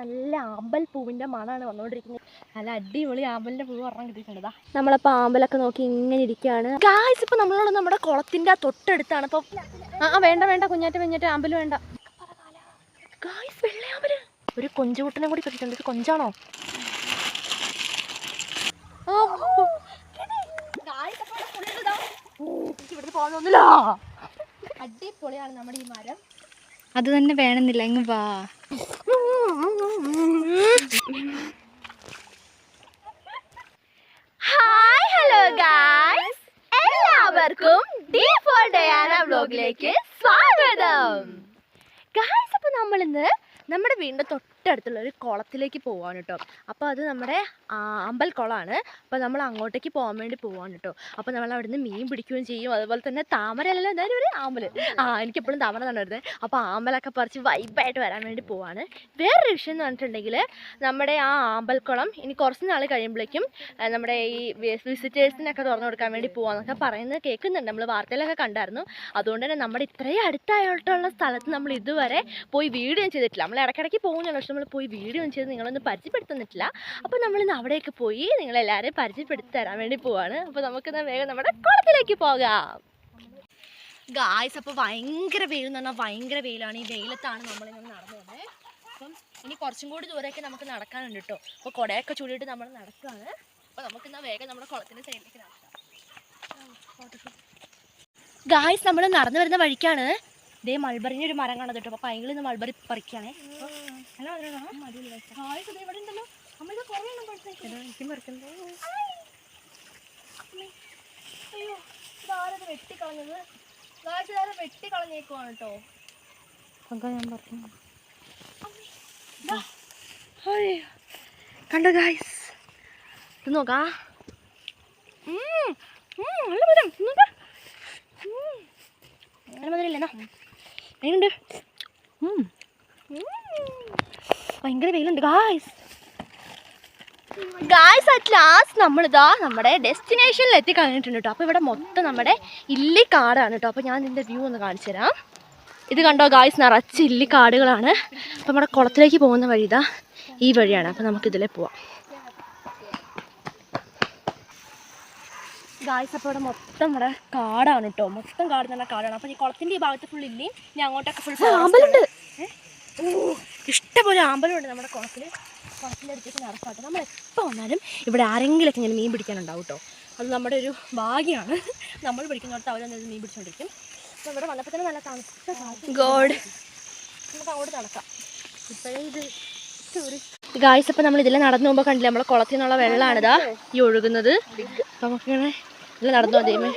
നല്ല ആമ്പൽ പൂവിന്റെ മണമാണ് വന്നുകൊണ്ടിരിക്കുന്നത് നല്ല അടിപൊളി ആമ്പലിന്റെ പൂവ് ഒരെണ്ണം കിട്ടിയിട്ടുണ്ടതാ നമ്മളപ്പോൾ ആമ്പലൊക്കെ നോക്കി ഇങ്ങനെ ഇരിക്കുകയാണ് ഗായ്സ് ഇപ്പോൾ നമ്മളോട് നമ്മുടെ കുളത്തിന്റെ തൊട്ടടുത്താണ്. ഇപ്പോൾ ആ വേണ്ട വേണ്ട കുഞ്ഞാറ്റ കുഞ്ഞാറ്റ ആമ്പൽ വേണ്ട. ഗായ്സ് വെള്ളയാമ്പൽ ഒരു കൊഞ്ചുകുട്ടനെ കൂടി കിട്ടിയിട്ടുണ്ട്. ഇത് കൊഞ്ചാണോ? ഇവിടുന്ന് അടിപൊളിയാണ് നമ്മുടെ ഈ മരം. അത് തന്നെ വേണമെന്നില്ല. ഇങ്ങ് വാ. Hi hello guys. എല്ലാവർക്കും ഡി ഫോർ ഡയാന വ്ലോഗിലേക്ക് സ്വാഗതം. ഗായ്സ് അപ്പോൾ നമ്മളിന്ന് നമ്മുടെ വീടിന്റെ തൊട്ടടുത്തുള്ള ഒരു കുളത്തിലേക്ക് പോവാണ് കേട്ടോ. അപ്പോൾ അത് നമ്മുടെ ആ, അമ്പൽ കുളമാണ്. അപ്പോൾ നമ്മൾ അങ്ങോട്ടേക്ക് പോകാൻ വേണ്ടി പോവാണ് കേട്ടോ. അപ്പോൾ നമ്മൾ അവിടുന്ന് മീൻ പിടിക്കുകയും ചെയ്യും. അതുപോലെ തന്നെ താമരയല്ല എന്തായാലും ഒരു ആമ്പൽ ആ എനിക്കെപ്പോഴും താമര തന്നെ വരുന്നത്. അപ്പോൾ ആമ്പലൊക്കെ പറിച്ച് വൈബായിട്ട് വരാൻ വേണ്ടി പോവാണ്. വേറൊരു വിഷയം എന്ന് പറഞ്ഞിട്ടുണ്ടെങ്കിൽ നമ്മുടെ ആ ആമ്പൽക്കുളം ഇനി കുറച്ച് നാൾ കഴിയുമ്പോഴേക്കും നമ്മുടെ ഈ വിസിറ്റേഴ്സിനൊക്കെ തുറന്നു കൊടുക്കാൻ വേണ്ടി പോവാന്നൊക്കെ പറയുന്നത് കേൾക്കുന്നുണ്ട്. നമ്മൾ വാർത്തയിലൊക്കെ കണ്ടായിരുന്നു. അതുകൊണ്ട് തന്നെ നമ്മുടെ ഇത്രയും അടുത്തായിട്ടുള്ള സ്ഥലത്ത് നമ്മൾ ഇതുവരെ പോയി വീഡിയോ ചെയ്തിട്ടില്ല. നമ്മൾ ഇടയ്ക്കിടയ്ക്ക് പോകുന്നുണ്ട്. നമ്മൾ പോയി വീഡിയോ ഒന്നും ചെയ്ത് നിങ്ങളൊന്നും പരിചയപ്പെടുത്തുന്നിട്ടില്ല. അപ്പോൾ നമ്മളിന്ന് അവിടെയൊക്കെ പോയി നിങ്ങളെല്ലാവരെയും പരിചയപ്പെടുത്തി തരാൻ വേണ്ടി പോവാണ്. അപ്പോൾ നമുക്കിന്ന് വേഗം നമ്മുടെ കുളത്തിലേക്ക് പോകാം. ഗായ്സ് അപ്പോൾ ഭയങ്കര വെയിൽ എന്ന് പറഞ്ഞാൽ ഭയങ്കര വെയിലാണ്. ഈ വെയിലത്താണ് നമ്മളിങ്ങനെ നടന്നു പോകുന്നത് അപ്പം ഇനി കുറച്ചും കൂടി ദൂരമൊക്കെ നമുക്ക് നടക്കാനുണ്ട് കേട്ടോ അപ്പോൾ കുടയൊക്കെ ചൂടിയിട്ട് നമ്മൾ നടക്കുകയാണ് അപ്പോൾ നമുക്ക് എന്നാൽ വേഗം നമ്മുടെ കുളത്തിന്റെ സൈഡിലേക്ക് നടക്കാം. ഗായ്സ് നമ്മൾ നടന്നു വരുന്ന വഴിക്കാണ് ഇതേ മൾബറിന്റെ ഒരു മരം കാണാൻ കേട്ടോ അപ്പോൾ അതിൽ നിന്ന് മൾബറി പറിക്കുകയാണേ ഹലോ ഇവിടെ ഉണ്ടല്ലോ. അമ്മ കുറേ എണ്ണം. അയ്യോ ഇതാരത് വെട്ടിക്കളഞ്ഞത്? ഗായ്സ് ഇതാരും വെട്ടിക്കളഞ്ഞേക്കുവാണ് കേട്ടോ ഞാൻ പറഞ്ഞു കണ്ടോ ഗായ്സ് ഇത് നോക്കാ. നല്ല മധുരം. നല്ല മധുരല്ലേ എന്നാ? എങ്ങനെയുണ്ട്. ഉം. ഭയങ്കര വെയിലുണ്ട്. ഗായ്സ് ഗായ്സ് അറ്റ് ലാസ്റ്റ് നമ്മളിതാ നമ്മുടെ ഡെസ്റ്റിനേഷനിൽ എത്തി കഴിഞ്ഞിട്ടുണ്ട് കേട്ടോ അപ്പോൾ ഇവിടെ മൊത്തം നമ്മുടെ ഇല്ലിക്കാടാണ് കേട്ടോ അപ്പോൾ ഞാൻ ഇതിന്റെ വ്യൂ ഒന്ന് കാണിച്ചു തരാം ഇത് കണ്ടോ ഗായ്സ് നിറച്ച് ഇല്ലിക്കാടുകളാണ്. അപ്പോൾ നമ്മുടെ കുളത്തിലേക്ക് പോകുന്ന വഴി ഇതാ ഈ വഴിയാണ്. അപ്പോൾ നമുക്കിതിലേ പോവാം. ഗായ്സ് അപ്പോൾ ഇവിടെ മൊത്തം ഇവിടെ കാടാണ് കേട്ടോ മൊത്തം കാട് തന്നെ കാടാണ്. അപ്പോൾ ഈ കുളത്തിന്റെ ഈ ഭാഗത്ത് ഫുൾ ഇല്ലേ ഞാൻ അങ്ങോട്ടൊക്കെ ഫുൾ ആമ്പലുണ്ട്. ഓ ഇഷ്ടപോലെ ആമ്പലുണ്ട് നമ്മുടെ കുളത്തിൽ കുളത്തിന്റെ അടുത്തേക്ക് നടക്കാട്ടെ നമ്മൾ എപ്പോൾ വന്നാലും ഇവിടെ ആരെങ്കിലുമൊക്കെ ഇങ്ങനെ മീൻ പിടിക്കാനുണ്ടാവും കേട്ടോ അത് നമ്മുടെ ഒരു ഭാഗ്യമാണ് നമ്മൾ പിടിക്കുന്നിടത്ത് അവരെ മീൻ പിടിച്ചോണ്ടിരിക്കും. അപ്പോൾ ഇവിടെ വന്നപ്പോൾ തന്നെ നല്ല തണുത്ത ഗോഡ്. നമുക്ക് അങ്ങോട്ട് നടക്കാം. ഇപ്പോഴേ ഇത് ഗായ്സ് അപ്പം നമ്മൾ ഇതിലെ നടന്നു പോകുമ്പോൾ കണ്ടില്ല നമ്മുടെ കുളത്തിൽ നിന്നുള്ള വെള്ളമാണിതാ ഈ ഒഴുകുന്നത്. നമുക്കിങ്ങനെ ഇതിൽ നടന്നു അതേമേ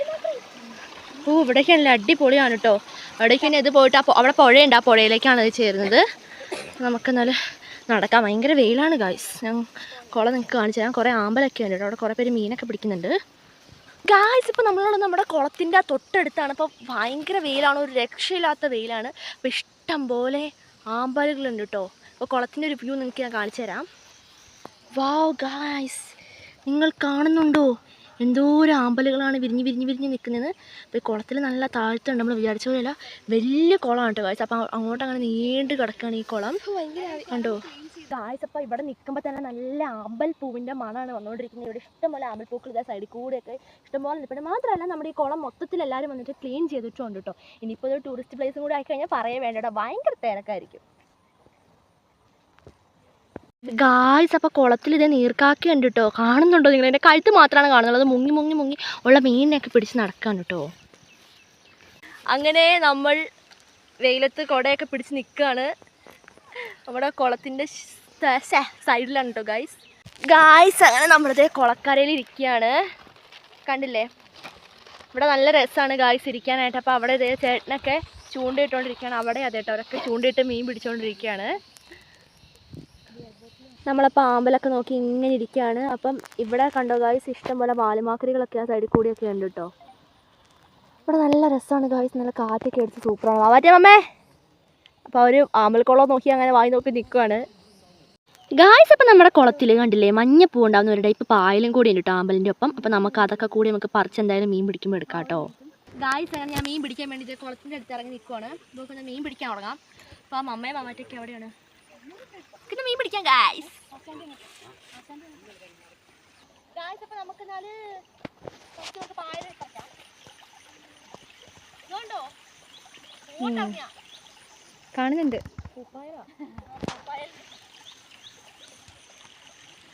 ഓ ഇവിടേക്ക് അടിപൊളിയാണ് കേട്ടോ അവിടേക്ക് തന്നെ ഇത് പോയിട്ട് അപ്പോൾ അവിടെ പുഴയുണ്ട് ആ പുഴയിലേക്കാണ് ഇത് ചേരുന്നത്. നമുക്ക് നല്ല നടക്കാം. ഭയങ്കര വെയിലാണ് ഗായ്സ് ഞാൻ കുളം നിങ്ങൾക്ക് കാണിച്ചു തരാം. കുറേ ആമ്പലൊക്കെ ഉണ്ട് അവിടെ കുറേ പേര് മീനൊക്കെ പിടിക്കുന്നുണ്ട്. ഗായ്സ് ഇപ്പോൾ നമ്മളുള്ള നമ്മുടെ കുളത്തിന്റെ ആ തൊട്ടടുത്താണ്. അപ്പോൾ ഭയങ്കര വെയിലാണ് ഒരു രക്ഷയില്ലാത്ത വെയിലാണ്. അപ്പോൾ ഇഷ്ടം പോലെ ആമ്പലുകളുണ്ട് കേട്ടോ അപ്പോൾ കുളത്തിന്റെ ഒരു വ്യൂ നിങ്ങൾക്ക് ഞാൻ കാണിച്ചു തരാം. വാവ് ഗായ്സ് നിങ്ങൾ കാണുന്നുണ്ടോ? എന്തോരം ആമ്പലുകളാണ് വിരിഞ്ഞ് വിരിഞ്ഞ് വിരിഞ്ഞ് നിൽക്കുന്നത്. അപ്പോൾ ഈ കുളത്തിൽ നല്ല താഴ്ത്തുണ്ട് നമ്മൾ വിചാരിച്ച പോലെയല്ല. വലിയ കുളമാണ് കേട്ടോ ഗായ്സ് അപ്പോൾ അങ്ങോട്ട് അങ്ങനെ നീണ്ട് കിടക്കുകയാണ് ഈ കുളം. കണ്ടോ? അപ്പോൾ ഇവിടെ നിൽക്കുമ്പോൾ തന്നെ നല്ല ആമ്പൽ പൂവിന്റെ മണമാണ് വന്നുകൊണ്ടിരിക്കുന്നത് ഇവിടെ ഇഷ്ടംപോലെ ആമ്പൽ പൂക്കൾ ഇതാ സൈഡിൽ കൂടെയൊക്കെ ഇഷ്ടംപോലെ നിൽപ്പുണ്ട്. മാത്രമല്ല നമ്മുടെ ഈ കുളം മൊത്തത്തിൽ എല്ലാവരും വന്നിട്ട് ക്ലീൻ ചെയ്തിട്ടുണ്ട് കേട്ടോ. ഇനിയിപ്പോൾ ഒരു ടൂറിസ്റ്റ് പ്ലേസും കൂടെ ആയിക്കഴിഞ്ഞാൽ പറയേ വേണ്ട കേട്ടോ ഭയങ്കര തിരക്കായിരിക്കും. ഗായ്സ് അപ്പോൾ കുളത്തിൽ ഇതേ നീർക്കാക്കി ഉണ്ട് കേട്ടോ കാണുന്നുണ്ടോ നിങ്ങൾ എന്റെ കഴുത്ത് മാത്രമാണ് കാണുന്നത്. മുങ്ങി മുങ്ങി മുങ്ങി ഉള്ള മീനിനെയൊക്കെ പിടിച്ച് നടക്കാണ് കേട്ടോ അങ്ങനെ നമ്മൾ വെയിലത്ത് കുടയൊക്കെ പിടിച്ച് നിൽക്കുകയാണ് നമ്മുടെ കുളത്തിന്റെ സൈഡിലാണ് കേട്ടോ ഗായ്സ് ഗായ്സ് അങ്ങനെ നമ്മളിതേ കുളക്കരയിൽ ഇരിക്കുകയാണ് കണ്ടില്ലേ? ഇവിടെ നല്ല രസമാണ് ഗായ്സ് ഇരിക്കാനായിട്ട്. അപ്പോൾ അവിടെ ഇതേ ചേട്ടനൊക്കെ ചൂണ്ടയിട്ടുകൊണ്ടിരിക്കുകയാണ് അവിടെ അതേട്ടോ അവരൊക്കെ ചൂണ്ടയിട്ട് മീൻ പിടിച്ചുകൊണ്ടിരിക്കുകയാണ് നമ്മളപ്പോൾ പാമ്പലൊക്കെ നോക്കി ഇങ്ങനെ ഇരിക്കുകയാണ് അപ്പം ഇവിടെ കണ്ടോ ഗായ്സ് ഇഷ്ടംപോലെ ബാലുമാക്കരികളൊക്കെ ആ സൈഡിൽ കൂടിയൊക്കെ ഉണ്ട് കേട്ടോ ഇവിടെ നല്ല രസമാണ് ഗായ്സ് നല്ല കാറ്റൊക്കെ അടിച്ച് സൂപ്പറാണ് മാറ്റേ അമ്മേ. അപ്പോൾ അവർ ആമ്പൽക്കുളം നോക്കി അങ്ങനെ വായി നോക്കി നിൽക്കുകയാണ് ഗായ്സ് അപ്പം നമ്മുടെ കുളത്തിൽ കണ്ടില്ലേ മഞ്ഞപ്പൂ ഉണ്ടാകുന്ന ഒരു ടൈപ്പ് പായലും കൂടി ഉണ്ട് കേട്ടോ ആമ്പലിന്റെ ഒപ്പം. അപ്പം നമുക്ക് അതൊക്കെ കൂടി നമുക്ക് പറിച്ച് എന്തായാലും മീൻ പിടിക്കുമ്പോൾ എടുക്കാം കേട്ടോ ഗായ്സ് അങ്ങനെ ഞാൻ മീൻ പിടിക്കാൻ വേണ്ടി കുളത്തിന്റെ അടുത്ത് ഇറങ്ങി നിൽക്കുവാണ് നമുക്ക് മീൻ പിടിക്കാൻ തുടങ്ങാം. അപ്പോൾ ആ മമ്മയും മമ്മറ്റൊക്കെ എവിടെയാണ്? നമുക്കിന്ന് മീൻ പിടിക്കാം ഗായ്സ് ഗായ്സ് അപ്പൊ നമുക്ക് നാല് കുറച്ച് നമുക്ക് പായൽ പറിക്കാം ഇതുകൊണ്ടോ കാണുന്നുണ്ട്.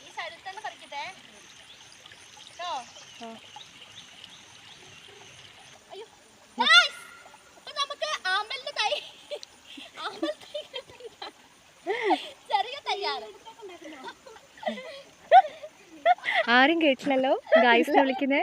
ഈ സൈഡിൽ തന്നെ പറിക്കട്ടെ. കേട്ടോ? അയ്യോ. Guys, നമുക്ക് ആമ്പലിന്റെ തൈ ആമ്പൽ തൈ ആരും കേട്ടില്ലല്ലോ? ഗായ്സ് വിളിക്കുന്നേ.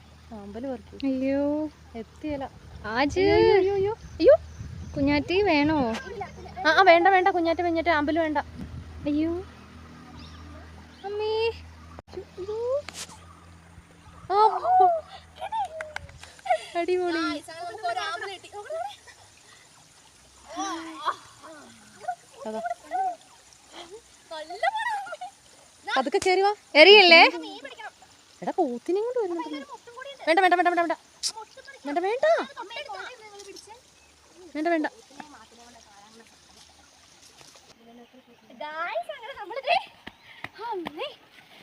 അയ്യോ. എത്തിയല്ല. ആജ്. അയ്യോ കുഞ്ഞാറ്റി വേണോ? ആ വേണ്ട വേണ്ട കുഞ്ഞാറ്റി കുഞ്ഞാറ്റ ആമ്പൽ വേണ്ട. അയ്യോ. അമ്മേ. അടിപൊളി. അതാ. അതൊക്കെ കയറി വാ. എറിയല്ലേ? എടാ പോത്തിനെയും കൊണ്ട് വരുന്നുണ്ടല്ലോ. വേണ്ട വേണ്ട വേണ്ട വേണ്ട വേണ്ട. വേണ്ട വേണ്ട. വേണ്ട വേണ്ട.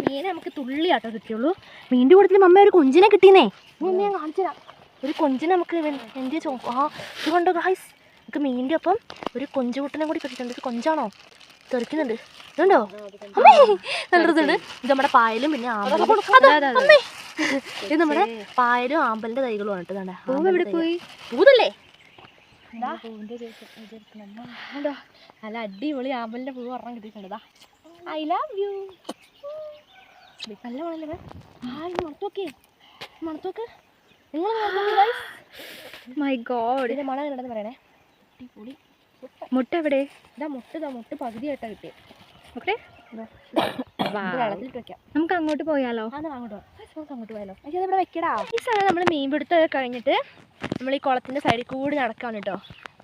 മീനെ നമുക്ക് തുള്ളിയാട്ടോ കിട്ടിയുള്ളൂ. മീന്റെ കൂട്ടത്തിൽ മമ്മ ഒരു കൊഞ്ചിനെ കിട്ടിയെന്നേ മമ്മ ഞാൻ കാണിച്ചുതരാം ഒരു കൊഞ്ചിനെ നമുക്ക് എന്റെ ചോ ആ ഇത് കണ്ടോ ഗായ്സ് നമുക്ക് മീന്റെ ഒപ്പം ഒരു കൊഞ്ചുകൂട്ടനെ കൂടി കിട്ടിയിട്ടുണ്ട്. ഇത് കൊഞ്ചാണോ? തെറിക്കുന്നുണ്ട് ഇതുണ്ടോ? അമ്മേ നല്ലതുണ്ട് ഇത് നമ്മുടെ പായലും പിന്നെ ആമ്പലും. അമ്മേ. ഇത് നമ്മുടെ പായലും ആമ്പലിന്റെ തൈകളുമാണ് കേട്ടോ. പൂവ് എവിടെ. പോയി? പൂതല്ലേ? നല്ല അടിപൊളി ആമ്പലിന്റെ പൂവ് ഒരെണ്ണം കിട്ടിയിട്ടുണ്ടാ. ഐ ലവ് യു നല്ല മണല്ലേ ഹായ് മണത്തോക്കേ മണത്തോക്ക് നിങ്ങൾ മൈ ഗോഡ് ഇതിന്റെ മണം കണ്ടെന്ന് പറയണേ? അടിപൊളി. മുട്ട എവിടെ? ഇതാ മുട്ട് ഇതാ മുട്ട് പകുതിയായിട്ടാ കിട്ടിയത് ഓക്കെ. നമുക്ക് അങ്ങോട്ട് പോയാലോ? അങ്ങോട്ട് പോയാലോ. ഇവിടെ വെക്കടാ. ഈ സാധനം നമ്മൾ മീൻ പിടുത്തമൊക്കെ കഴിഞ്ഞിട്ട് നമ്മൾ ഈ കുളത്തിന്റെ സൈഡിൽ കൂടി നടക്കാണ് കേട്ടോ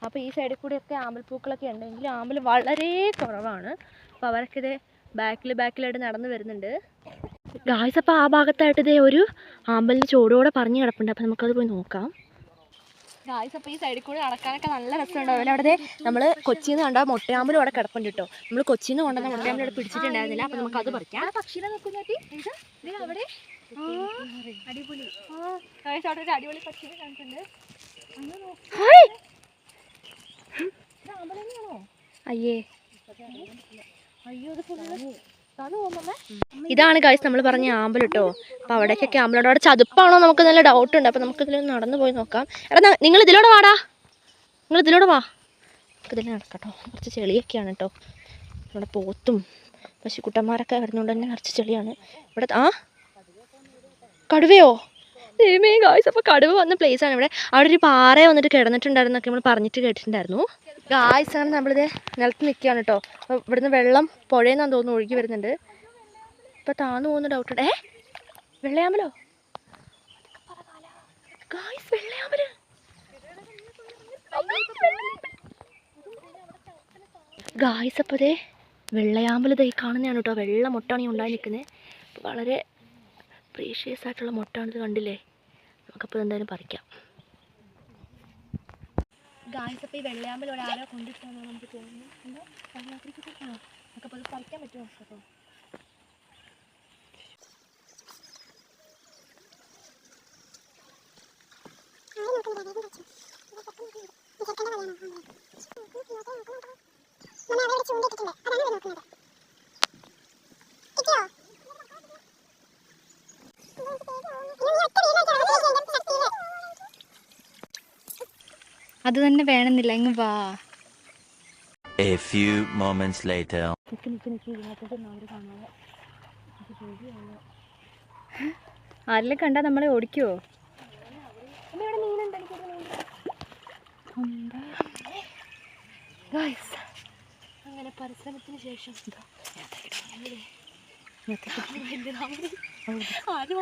അപ്പോൾ ഈ സൈഡിൽ കൂടിയൊക്കെ ആമ്പൽപ്പൂക്കളൊക്കെ ഉണ്ടെങ്കിൽ ആമ്പൽ വളരെ കുറവാണ്. അപ്പോൾ അവരൊക്കെ ഇത് ബാക്കിൽ ബാക്കിലായിട്ട് നടന്നു വരുന്നുണ്ട്. ഗായ്സ് അപ്പോൾ ആ ഭാഗത്തായിട്ട് ഇതേ ഒരു ആമ്പലിന്റെ ചോടോടെ പറഞ്ഞു കിടപ്പുണ്ട്. അപ്പോൾ നമുക്കത് പോയി നോക്കാം. ഗായ്സ് അപ്പോൾ ഈ സൈഡിൽ കൂടെ നടക്കാനൊക്കെ നല്ല രസമുണ്ടാവില്ല അവിടെ നമ്മൾ കൊച്ചിയിൽ നിന്ന് കണ്ട മുട്ടയാമ്പലും അവിടെ കിടപ്പുണ്ട് കേട്ടോ നമ്മൾ കൊച്ചിയിൽ നിന്ന് കൊണ്ടുവന്ന മുട്ടയാമ്പൽ അവിടെ പിടിച്ചിട്ടുണ്ടായിരുന്നില്ല. അപ്പോൾ നമുക്കത് പറിക്കാം. പക്ഷിനെ നോക്കുന്നാട്ടി അവിടെ? അടിപൊളി. അവിടെ ഒരു അടിപൊളി പക്ഷിനെ കണ്ടിട്ടുണ്ട്. അയ്യേ. അയ്യോ അത് ഫുള്ള് ഇതാണ് ഗൈസ് നമ്മൾ പറഞ്ഞ ആമ്പൽ കേട്ടോ. അപ്പോൾ അവിടേക്കൊക്കെ ആമ്പലുണ്ട് അവിടെ ചതുപ്പാണോ നമുക്ക് നല്ല ഡൗട്ട് ഉണ്ട്. അപ്പോൾ നമുക്ക് ഇതിൽ നടന്നു പോയി നോക്കാം. എടാ നിങ്ങൾ ഇതിലൂടെ വാടാ. നിങ്ങൾ ഇതിലൂടെ വാ. നമുക്ക് ഇതിൽ നടക്കട്ടോ കുറച്ച് ചെളിയൊക്കെയാണ് കേട്ടോ. ഇവിടെ പോത്തും പശുക്കുട്ടന്മാരൊക്കെ കിടന്നുകൊണ്ട് തന്നെ കുറച്ച് ചെളിയാണ്. ഇവിടെ ആ? കടുവയോ? ദൈവമേ ഗായ്സ് അപ്പോൾ കടുവ വന്ന ആണ് ഇവിടെ. അവിടെ ഒരു പാറ വന്നിട്ട് കിടന്നിട്ടുണ്ടായിരുന്നൊക്കെ നമ്മൾ പറഞ്ഞിട്ട് കേട്ടിട്ടുണ്ടായിരുന്നു. ഗായ്സ് ആണ് നമ്മളിത് നിലത്ത് നിൽക്കുകയാണ് കേട്ടോ അപ്പോൾ ഇവിടുന്ന് വെള്ളം പുഴയിൽ തോന്നുന്നു ഒഴുകി വരുന്നുണ്ട്. ഇപ്പൊ താന്നു പോകുന്ന ഡൗട്ട് ഏ? വെള്ളയാമ്പലോ? ഗായ്സ് വെള്ളയാമ്പൽ. ഗായ്സ് അപ്പോൾ ദേ വെള്ളയാമ്പൽ ദേ കാണുന്നതാണ് കേട്ടോ വെള്ളം മുട്ടാണ് ഉണ്ടായി നിൽക്കുന്നത് വളരെ പ്രീഷ്യസ് ആയിട്ടുള്ള മുട്ടാണിത് കണ്ടില്ലേ? നമുക്കപ്പോൾ എന്തായാലും പറിക്കാം. ഗായ്സ് അപ്പോൾ വെള്ളയാമ്പൽ നമുക്ക് തോന്നുന്നു. എന്താ? അത് പറിക്കാൻ പറ്റുമോ? കേട്ടോ അത് തന്നെ വേണമെന്നില്ല ഇങ്ങ് വാ. A few moments later. ആരെല്ലാം കണ്ടാ നമ്മളെ ഓടിക്കുവോ അങ്ങനെ പരിശ്രമത്തിന് ശേഷം ആരും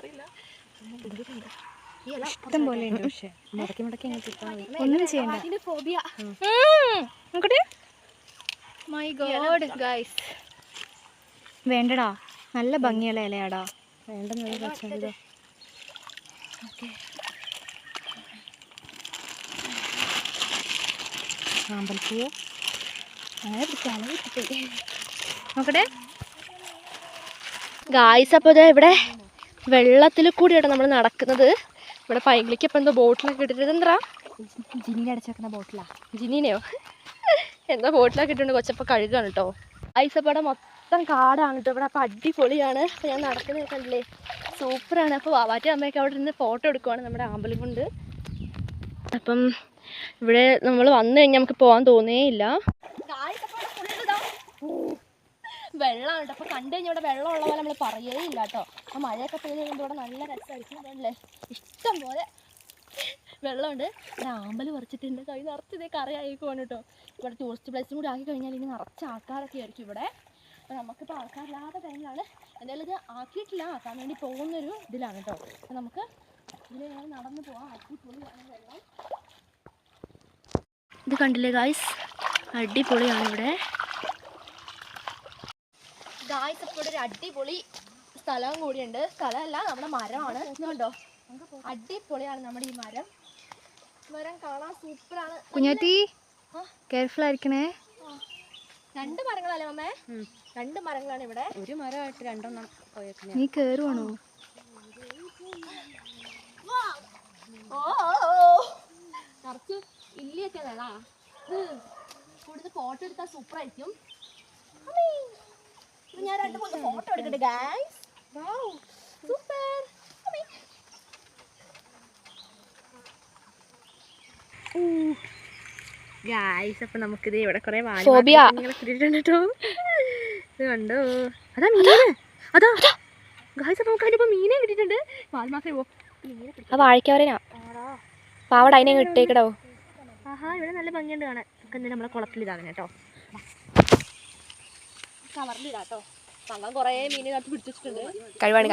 അറിയില്ല. ഇഷ്ടം പോലെ ഉണ്ട് പക്ഷെ. മുടക്കി മുടക്കി ഒന്നും ചെയ്യണ്ട. നോക്കട്ടെ. മൈ ഗോഡ് ഗൈസ് വേണ്ടടാ. നല്ല ഭംഗിയുള്ള ഇലയാടാ. വേണ്ടെന്നുള്ള അങ്ങനെ പിടിക്കാനോ നോക്കട്ടെ. ഗായ്സ് അപ്പോൾ ഇവിടെ വെള്ളത്തിൽ കൂടിയാണ് നമ്മൾ നടക്കുന്നത്. ഇവിടെ പൈങ്കിളിക്ക് ഇപ്പം എന്തോ ബോട്ടിലൊക്കെ ഇട്ടിട്ട് എന്താ അടച്ചേക്കുന്ന ബോട്ടിലാ. ജിനീനെയോ? എന്തോ ബോട്ടിലൊക്കെ ഇട്ടിട്ടുണ്ട് കൊച്ചപ്പോൾ കഴുകാണ് കേട്ടോ ഇവിടെ മൊത്തം കാടാണ് കേട്ടോ ഇവിടെ അപ്പം അടിപൊളിയാണ്. അപ്പം ഞാൻ നടക്കുന്നത് കണ്ടില്ലേ? സൂപ്പറാണ്. അപ്പോൾ വാവാറ്റ അമ്മയൊക്കെ അവിടെ നിന്ന് ഫോട്ടോ എടുക്കുവാണ് നമ്മുടെ ആമ്പലം കൊണ്ട്. അപ്പം ഇവിടെ നമ്മൾ വന്നു കഴിഞ്ഞാൽ നമുക്ക് പോകാൻ തോന്നേയില്ല കേട്ടോ അപ്പം കണ്ടു കഴിഞ്ഞാൽ ഇവിടെ വെള്ളം ഉള്ള പോലെ നമ്മൾ പറയേ ഇല്ല കേട്ടോ അപ്പോൾ മഴയൊക്കെ പെയ്ത് കഴിയുമ്പോൾ ഇവിടെ നല്ല രസമായിരിക്കും അല്ലേ ഇഷ്ടം പോലെ വെള്ളമുണ്ട്. ഇവിടെ ആമ്പൽ പറിച്ചിട്ടുണ്ട്. കൈ നിറച്ച് ഇതേ കറിയായി പോകണം കേട്ടോ ഇവിടെ ടൂറിസ്റ്റ് പ്ലേസും കൂടി ആക്കി കഴിഞ്ഞാൽ ഇനി നിറച്ച് ആൾക്കാരൊക്കെ ആയിരിക്കും ഇവിടെ. അപ്പോൾ നമുക്കിപ്പോൾ ആൾക്കാരില്ലാത്ത ടൈമിലാണ് എന്തായാലും ഇത് ആക്കിയിട്ടില്ല. ആക്കാൻ വേണ്ടി പോകുന്നൊരു ഇതിലാണ് കേട്ടോ അപ്പോൾ നമുക്ക് ഇതിൽ നടന്നു പോകാം അടിപൊളിയാണ് വെള്ളം. ഇത് കണ്ടില്ലേ ഗായ്സ് അടിപൊളിയാണ് ഇവിടെ. ഗായ്സ് ഇപ്പോൾ ഒരു അടിപൊളി സ്ഥലവും കൂടിയുണ്ട്. സ്ഥലമല്ല നമ്മുടെ മരമാണ്. കണ്ടോ അടിപൊളിയാണ് നമ്മുടെ ഈ മരം. മരം കാണാൻ സൂപ്പറാണ്. കുഞ്ഞാറ്റി. കെയർഫുൾ ആയിരിക്കണേ. രണ്ട് മരങ്ങളല്ലേ മമ്മേ? രണ്ട് മരങ്ങളാണ് ഇവിടെ. ഒരു മരമായിട്ട് രണ്ടെണ്ണം പോയേക്കുന്ന. നീ കേറുവാണോ? ഓ. നിറച്ച് ഇല്ലിയൊക്കെ വേണാ കൂടുതൽ ഫോട്ടോ എടുത്താൽ സൂപ്പറായിരിക്കും. ഞാൻ രണ്ട് മൂന്ന് ഫോട്ടോ എടുക്കട്ടെ ഗായ്സ് സൂപ്പർ ഗായ്സ് അപ്പൊ നമുക്കിത് ഇവിടെ കുറെ കേട്ടോ ഇത് കണ്ടോ? അതാ മീന്. അതാ. ഗായ്സ് അപ്പൊ നമുക്ക് അതിനിപ്പോ മീനെ കിട്ടിയിട്ടുണ്ട്. പിടിക്കാം ആ വാഴയ്ക്കവരനാ പാവട അതിനെ കിട്ടേക്കടോ ആഹാ ഇവിടെ നല്ല ഭംഗിയുണ്ട് കാണാൻ. നമുക്ക് എന്തെങ്കിലും നമ്മളെ കുളത്തിൽ ഇതാണ് കേട്ടോ കവറിലിടാം കേട്ടോ. തങ്കം കുറേ മീൻ കഴിവാണ്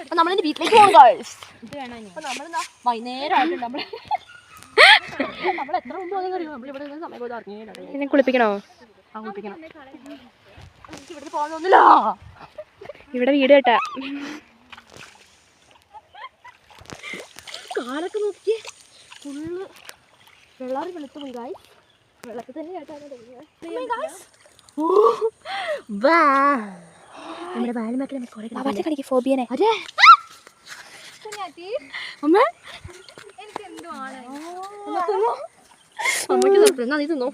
അപ്പൊ നമ്മളിന്റെ വീട്ടിലേക്ക് പോകും ഗേൾസ് അപ്പൊ നമ്മളെന്താ വൈകുന്നേരം ആയിട്ടുണ്ട്. നമ്മൾ നമ്മൾ എത്ര മുമ്പ് നിന്ന് സമയം കുളിപ്പിക്കണോ? ആ കുളിപ്പിക്കണം. ഇവിടെ വീട് കേട്ടാ. കാലൊക്കെ നോക്കിയേ. ഫുള്ള് വെള്ളാറി വെളുത്തു പോയി ഗായ് വെള്ളത്തിൽ തന്നെ നമ്മുടെ വാലുമാക്കിൽ നമുക്ക് കുറേ കണിക്ക് ഫോബിയനെ അതെ അമ്മ അമ്മയ്ക്ക് സർപ്രൈസ് എന്നാ നീ തിന്നോ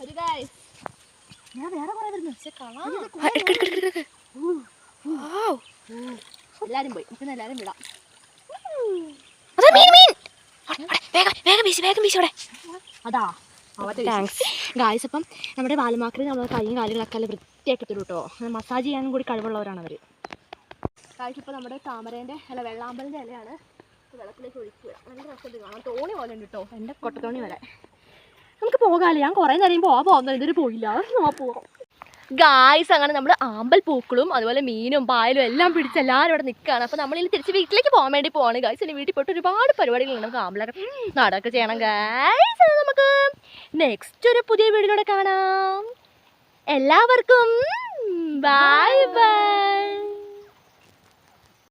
ഒരു guys. ഞാൻ വേറെ കുറെ വരുന്നു എല്ലാരും പോയി എല്ലാരും വിടാം വേഗം വീശി വേഗം വീശി ഇവിടെ. അതാ താങ്ക്സ് ഗായ്സ് അപ്പം നമ്മുടെ ബാലമാക്കൾ നമ്മൾ കൈയും കാര്യങ്ങളൊക്കെ നല്ല വൃത്തിയാക്കി തരും കേട്ടോ മസാജ് ചെയ്യാനും കൂടി കഴിവുള്ളവരാണ് അവർ ഗായ്സ് ഇപ്പോൾ നമ്മുടെ താമരേന്റെ അല്ല വെള്ളാമ്പലിന്റെ ഇലയാണ് വെള്ളത്തിലേക്ക് ഒഴിക്കുക. നല്ല രസത്തിൽ കാണാം തോണി പോലെ ഉണ്ട് കേട്ടോ എന്റെ കൊട്ടത്തോണി വരെ നമുക്ക് പോകാമല്ലേ ഞാൻ കുറേ നേരം പോകാൻ പോകുന്നത് ഇതൊരു പോയില്ല ആ പോകാം ഗായ്സ് അങ്ങനെ നമ്മൾ ആമ്പൽ പൂക്കളും അതുപോലെ മീനും പായലും എല്ലാം പിടിച്ച് എല്ലാവരും ഇവിടെ നിൽക്കുകയാണ്. അപ്പോൾ നമ്മളിനി തിരിച്ച് വീട്ടിലേക്ക് പോകാൻ വേണ്ടി പോവാണ് ഗായ്സ് ഇനി വീട്ടിൽ പോയിട്ട് ഒരുപാട് പരിപാടികളുണ്ട്. നമുക്ക് ആമ്പലൊക്കെ നടക്കെ ചെയ്യണം ഗായ്സ് നമുക്ക് നെക്സ്റ്റ് ഒരു പുതിയ വീടിലൂടെ കാണാം. എല്ലാവർക്കും ബൈ ബൈ